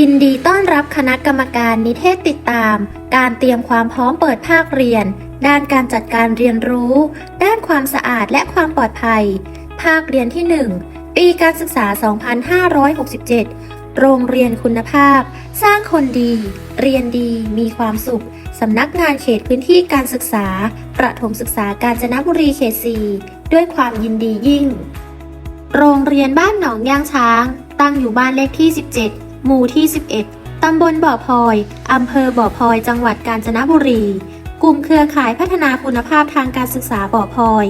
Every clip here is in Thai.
ยินดีต้อนรับคณะกรรมการนิเทศติดตาม การเตรียมความพร้อมเปิดภาคเรียน ด้านการจัดการเรียนรู้ ด้านความสะอาดและความปลอดภัย ภาคเรียนที่ 1 ปีการศึกษา 2567 โรงเรียนคุณภาพ สร้างคนดี เรียนดีมีความสุข สำนักงานเขตพื้นที่การศึกษา ประถมศึกษากาญจนบุรีเขต 4 ด้วยความยินดียิ่ง โรงเรียนบ้านหนองยางช้าง ตั้งอยู่บ้านเลขที่ 17 หมู่ที่ 11 ตำบลบ่อพลอย อำเภอบ่อพลอย จังหวัดกาญจนบุรี กลุ่มเครือข่ายพัฒนาคุณภาพทางการศึกษาบ่อพลอย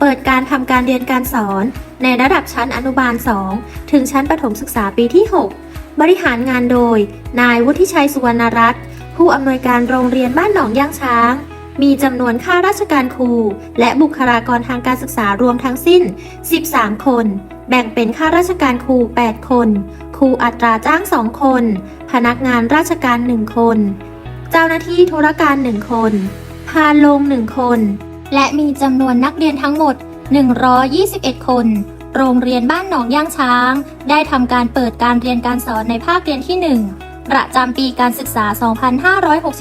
เปิดการทำการเรียนการสอน ในระดับชั้นอนุบาล 2 ถึงชั้นประถมศึกษาปีที่ 6 บริหารงานโดย นายวุฒิชัยสุวรรณรัตน์ ผู้อำนวยการโรงเรียนบ้านหนองย่างช้าง มีจำนวนข้าราชการครู และบุคลากรทางการศึกษารวมทั้งสิ้น 13 คน แบ่งเป็นข้าราชการครู 8 คน ครูอัตราจ้าง2คน พนักงานราชการ1คน เจ้าหน้าที่ธุรการ1คน พาลง1คน และมีจำนวนนักเรียนทั้งหมด 121 คน โรงเรียนบ้านหนองย่างช้าง ได้ทำการเปิดการเรียนการสอนในภาคเรียนที่ 1 ประจำปีการศึกษา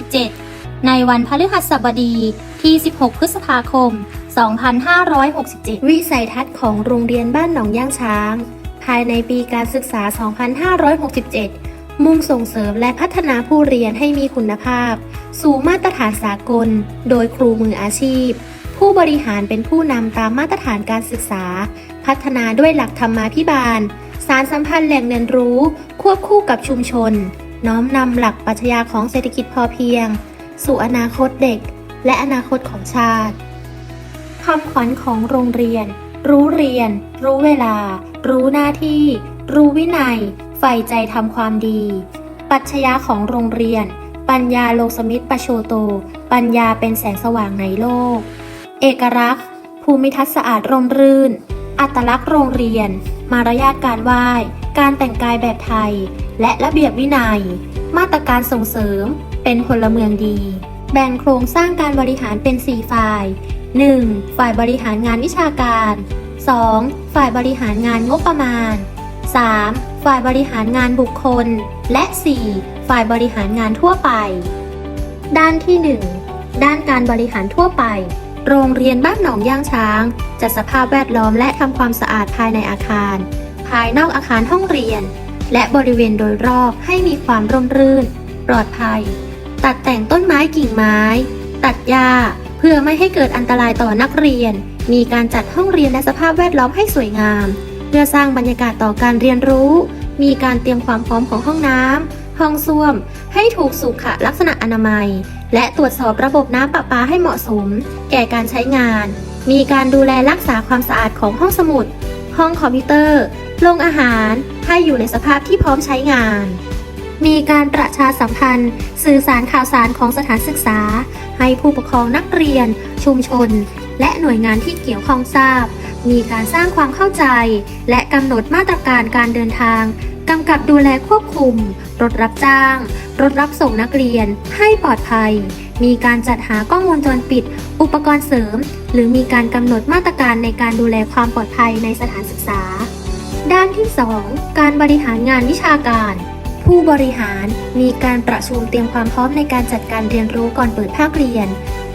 2567 ในวันพฤหัสบดีที่ 16 พฤษภาคม 2567 วิสัยทัศน์ของโรงเรียนบ้านหนองย่างช้าง ภายในปีการศึกษา 2567 มุ่งส่งเสริมและพัฒนาผู้เรียนให้มีคุณภาพ สู่มาตรฐานสากล โดยครูมืออาชีพ ผู้บริหารเป็นผู้นำตามมาตรฐานการศึกษา พัฒนาด้วยหลักธรรมาภิบาล สารสัมพันธ์แหล่งเรียนรู้ ควบคู่กับชุมชน น้อมนำหลักปรัชญาของเศรษฐกิจพอเพียง สู่อนาคตเด็ก และอนาคตของชาติคำขวัญของโรงเรียน รู้เรียน รู้เวลา รู้หน้าที่ รู้วินัย ใฝ่ใจทำความดี ปัจฉญาของโรงเรียน ปัญญาโลกสมิตรประโชโต ปัญญาเป็นแสงสว่างในโลก เอกลักษณ์ ภูมิทัศน์สะอาดร่มรื่น อัตลักษณ์โรงเรียน มารยาทการไหว้ การแต่งกายแบบไทย และระเบียบวินัย มาตรการส่งเสริม เป็นพลเมืองดี แบ่งโครงสร้างการบริหารเป็น4ฝ่าย 1. ฝ่ายบริหารงานวิชาการ 2. ฝ่ายบริหารงานงบประมาณ 3. ฝ่ายบริหารงานบุคคล และ 4. ฝ่ายบริหารงานทั่วไป ด้านที่ 1 ด้านการบริหารทั่วไป โรงเรียนบ้านหนองย่างช้าง จัดสภาพแวดล้อมและทำความสะอาดภายในอาคาร ภายนอกอาคารห้องเรียน และบริเวณโดยรอบให้มีความร่มรื่น ปลอดภัย ตัดแต่งต้นไม้กิ่งไม้ ตัดหญ้า เพื่อไม่ให้เกิดอันตรายต่อนักเรียน มีการจัดห้องเรียนและสภาพแวดล้อมให้สวยงาม เพื่อสร้างบรรยากาศต่อการเรียนรู้ มีการเตรียมความพร้อมของห้องน้ำห้องส้วม ให้ถูกสุขลักษณะอนามัย และตรวจสอบระบบน้ำประปาให้เหมาะสม แก่การใช้งาน มีการดูแลรักษาความสะอาดของห้องสมุด ห้องคอมพิวเตอร์ โรงอาหาร ให้อยู่ในสภาพที่พร้อมใช้งาน มีการประชาสัมพันธ์ สื่อสารข่าวสารของสถานศึกษา ให้ผู้ปกครองนักเรียน ชุมชน และหน่วยงานที่เกี่ยวข้องทราบ มีการสร้างความเข้าใจ และกำหนดมาตรการการเดินทางกำกับดูแลควบคุม รถรับจ้าง รถรับส่งนักเรียน ให้ปลอดภัย มีการจัดหากล้องวงจรปิด อุปกรณ์เสริม หรือมีการกำหนดมาตรการในการดูแลความปลอดภัยในสถานศึกษา ด้านที่ 2 การบริหารงานวิชาการ ผู้บริหารมีการประชุมเตรียมความพร้อมในการจัดการเรียนรู้ก่อนเปิดภาคเรียน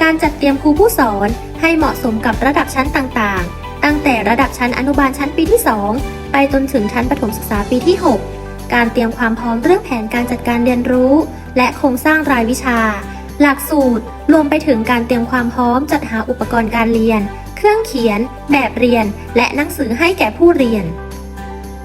การจัดเตรียมครูผู้สอนให้เหมาะสมกับระดับชั้นต่างๆ ตั้งแต่ระดับชั้นอนุบาลชั้นปีที่ 2 ไปจนถึงชั้นประถมศึกษาปีที่ 6 การเตรียมความพร้อมเรื่องแผนการจัดการเรียนรู้ และโครงสร้างรายวิชา หลักสูตร รวมไปถึงการเตรียมความพร้อมจัดหาอุปกรณ์การเรียน เครื่องเขียน แบบเรียน และหนังสือให้แก่ผู้เรียน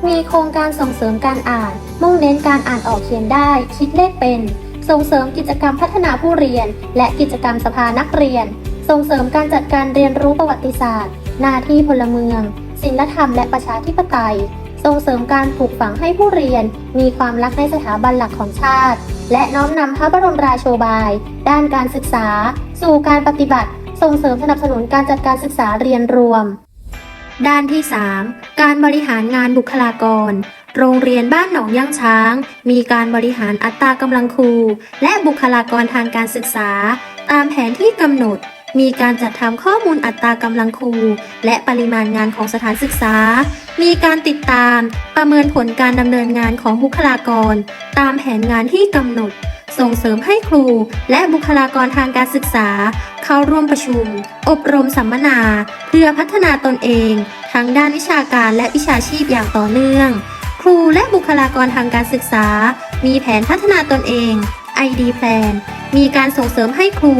มีโครงการส่งเสริมการอ่าน มุ่งเน้นการอ่านออกเขียนได้ คิดเลขเป็น ส่งเสริมกิจกรรมพัฒนาผู้เรียน และกิจกรรมสภานักเรียน ส่งเสริมการจัดการเรียนรู้ประวัติศาสตร์ หน้าที่พลเมืองศีลธรรมและประชาธิปไตย ส่งเสริมการปลูกฝังให้ผู้เรียน มีความรักในสถาบันหลักของชาติ และน้อมนำพระบรมราโชบาย ด้านการศึกษา สู่การปฏิบัติ ส่งเสริมสนับสนุนการจัดการศึกษาเรียนรวม ด้านที่ 3 การบริหารงานบุคลากร โรงเรียนบ้านหนองย่างช้าง มีการบริหารอัตรากำลังครู และบุคลากรทางการศึกษา ตามแผนที่กำหนด มีการจัดทำข้อมูลอัตรากำลังครู และปริมาณงานของสถานศึกษา มีการติดตาม ประเมินผลการดำเนินงานของบุคลากร ตามแผนงานที่กำหนด ส่งเสริมให้ครู และบุคลากรทางการศึกษา เข้าร่วมประชุม อบรมสัมมนา เพื่อพัฒนาตนเอง ทั้งด้านวิชาการและวิชาชีพอย่างต่อเนื่อง ครูและบุคลากรทางการศึกษา มีแผนพัฒนาตนเอง ID Plan มีการส่งเสริมให้ครู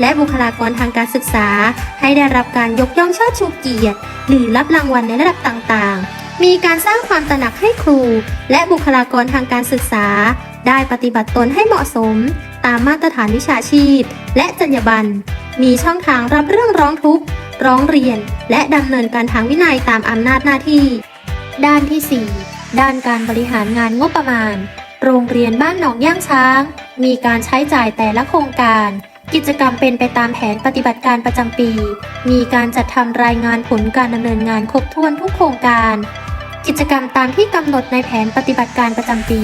และบุคลากรทางการศึกษา ให้ได้รับการยกย่องเชิดชูเกียรติ หรือรับรางวัลในระดับต่างๆ มีการสร้างความตระหนักให้ครู และบุคลากรทางการศึกษา ได้ปฏิบัติตนให้เหมาะสม ตามมาตรฐานวิชาชีพ และจรรยาบรรณ มีช่องทางรับเรื่องร้องทุกข์ ร้องเรียน และดำเนินการทางวินัยตามอำนาจหน้าที่ ด้านที่ 4 ด้านการบริหารงานงบประมาณ โรงเรียนบ้านหนองย่างช้าง มีการใช้จ่ายแต่ละโครงการ กิจกรรมเป็นไปตามแผนปฏิบัติการประจำปี มีการจัดทำรายงานผลการดำเนินงานครบถ้วนทุกโครงการ กิจกรรมตามที่กำหนดในแผนปฏิบัติการประจำปี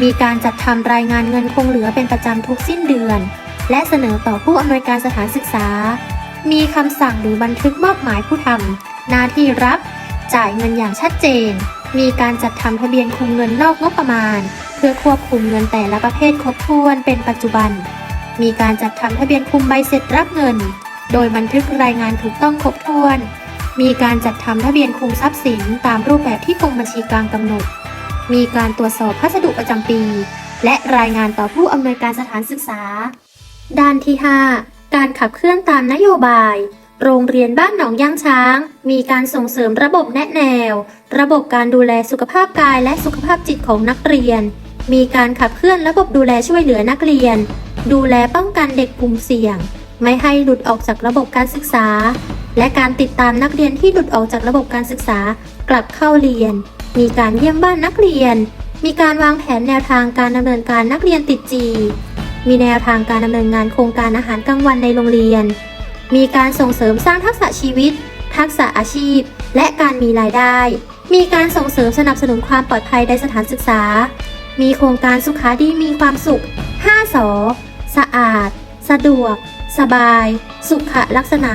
มีการจัดทำรายงานเงินคงเหลือเป็นประจำทุกสิ้นเดือน และเสนอต่อผู้อำนวยการสถานศึกษา มีคำสั่งหรือบันทึกมอบหมายผู้ทำหน้าที่รับ จ่ายเงินอย่างชัดเจน มีการจัดทำทะเบียนคุมเงินนอกงบประมาณ เพื่อควบคุมเงินแต่ละประเภทครบถ้วนเป็นปัจจุบัน มีการจัดทำทะเบียนคุมใบเสร็จรับเงิน โดยบันทึกรายงานถูกต้องครบถ้วน มีการจัดทำทะเบียนคุมทรัพย์สินตามรูปแบบที่กรมบัญชีกลางกำหนด มีการตรวจสอบพัสดุประจำปี และรายงานต่อผู้อำนวยการสถานศึกษา ด้านที่ 5 การขับเคลื่อนตามนโยบาย โรงเรียนบ้านหนองย่างช้าง มีการส่งเสริมระบบแนะแนว ระบบการดูแลสุขภาพกายและสุขภาพจิตของนักเรียน มีการขับเคลื่อนระบบดูแลช่วยเหลือนักเรียน ดูแลป้องกันเด็กกลุ่มเสี่ยง ไม่ให้หลุดออกจากระบบการศึกษา และการติดตามนักเรียนที่หลุดออกจากระบบการศึกษา กลับเข้าเรียน มีการเยี่ยมบ้านนักเรียน มีการวางแผนแนวทางการดำเนินการนักเรียนติดจี มีแนวทางการดำเนินงานโครงการอาหารกลางวันในโรงเรียน มีการส่งเสริมสร้างทักษะชีวิต ทักษะอาชีพ และการมีรายได้ มีการส่งเสริมสนับสนุนความปลอดภัยในสถานศึกษา มีโครงการสุขาดีมีความสุข 5สอสะอาด สะดวก สบาย สุขลักษณะ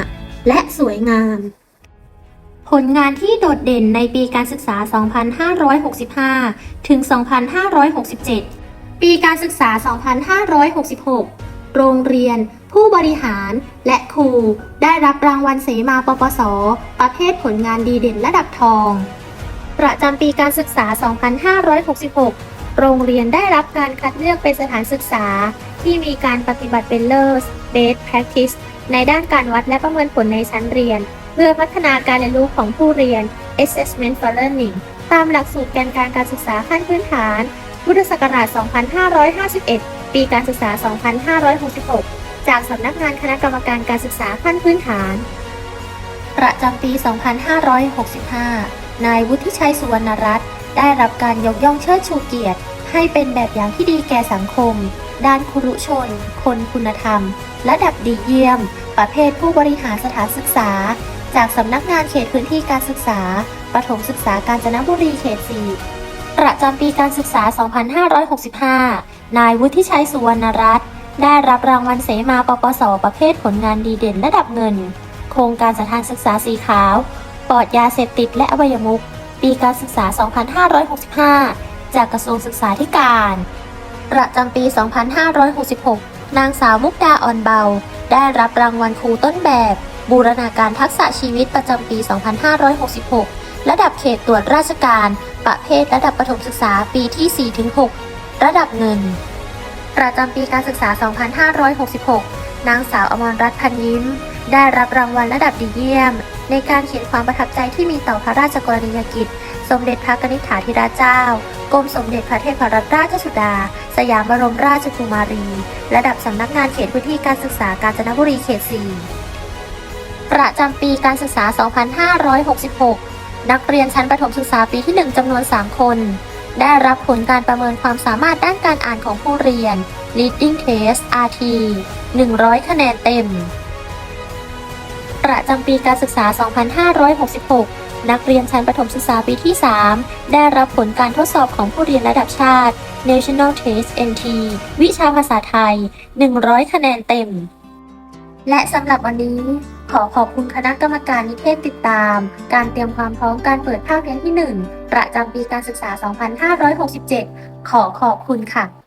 และสวยงาม ผลงานที่โดดเด่นในปีการศึกษา 2565 ถึง 2567 ปีการศึกษา 2566 โรงเรียน ผู้บริหารและครู ได้รับรางวัลเสมาปปส ประเภทผลงานดีเด่นระดับทอง ประจำปีการศึกษา 2566 โรงเรียนได้รับการคัดเลือกเป็นสถานศึกษา ที่มีการปฏิบัติเป็นเลิศ Best Practice ในด้านการวัดและประเมินผลในชั้นเรียน พื่อพัฒนาการเรียนรู้ของผู้เรียน Assessment for Learning ตามหลักสูตรแกนการการศึกษาขั้นพื้นฐาน พุทธศักราช 2551 ปีการศึกษา 2566 จากสำนักงานคณะกรรมการการศึกษาขั้นพื้นฐาน ประจำปี 2565 นายวุฒิชัยสุวรรณรัตน์ได้รับการยกย่องเชิดชูเกียรติ ให้เป็นแบบอย่างที่ดีแก่สังคม ด้านครุชน คนคุณธรรม ระดับดีเยี่ยม ประเภทผู้บริหารสถานศึกษา จากสำนักงานเขตพื้นที่การศึกษา ประถมศึกษากาญจนบุรีเขต 4 ประจำปีการศึกษา 2565 นายวุฒิชัยสุวรรณรัตน์ได้รับรางวัลเสมาปปส ประเภทผลงานดีเด่นระดับเงิน โครงการสถานศึกษาสีขาว ปลอดยาเสพติดและอบายมุข ปีการศึกษา 2565 จากกระทรวงศึกษาธิการ ประจำปี 2566 นางสาวมุกดาอ่อนเบา ได้รับรางวัลครูต้นแบบ บูรณาการทักษะชีวิตประจำปี 2566 ระดับเขตตรวจราชการ ประเภทระดับประถมศึกษาปีที่ 4-6 ระดับเงิน ประจำปีการศึกษา 2566 นางสาวอมรรัตน์พันยิ้ม ได้รับรางวัลระดับดีเยี่ยม ในการเขียนความประทับใจที่มีต่อพระราชกรณียกิจ สมเด็จพระนิษฐาธิราชเจ้ากรมสมเด็จพระเทพรัตนราชสุดา สยามบรมราชกุมารี ระดับสำนักงานเขตพื้นที่การศึกษากาญจนบุรีเขต 4 ประจำปีการศึกษา 2566 นักเรียนชั้นประถมศึกษาปีที่ 1จำนวน 3 คน ได้รับผลการประเมินความสามารถด้านการอ่านของผู้เรียน Reading Test RT 100 คะแนนเต็ม ประจำปีการศึกษา 2566 นักเรียนชั้นประถมศึกษาปีที่ 3 ได้รับผลการทดสอบของผู้เรียนระดับชาติ National Test NT วิชาภาษาไทย 100 คะแนนเต็ม และสำหรับวันนี้ ขอขอบคุณคณะกรรมการนิเทศติดตาม การเตรียมความพร้อมการเปิดภาคเรียนที่ 1 ประจำปีการศึกษา 2567 ขอขอบคุณค่ะ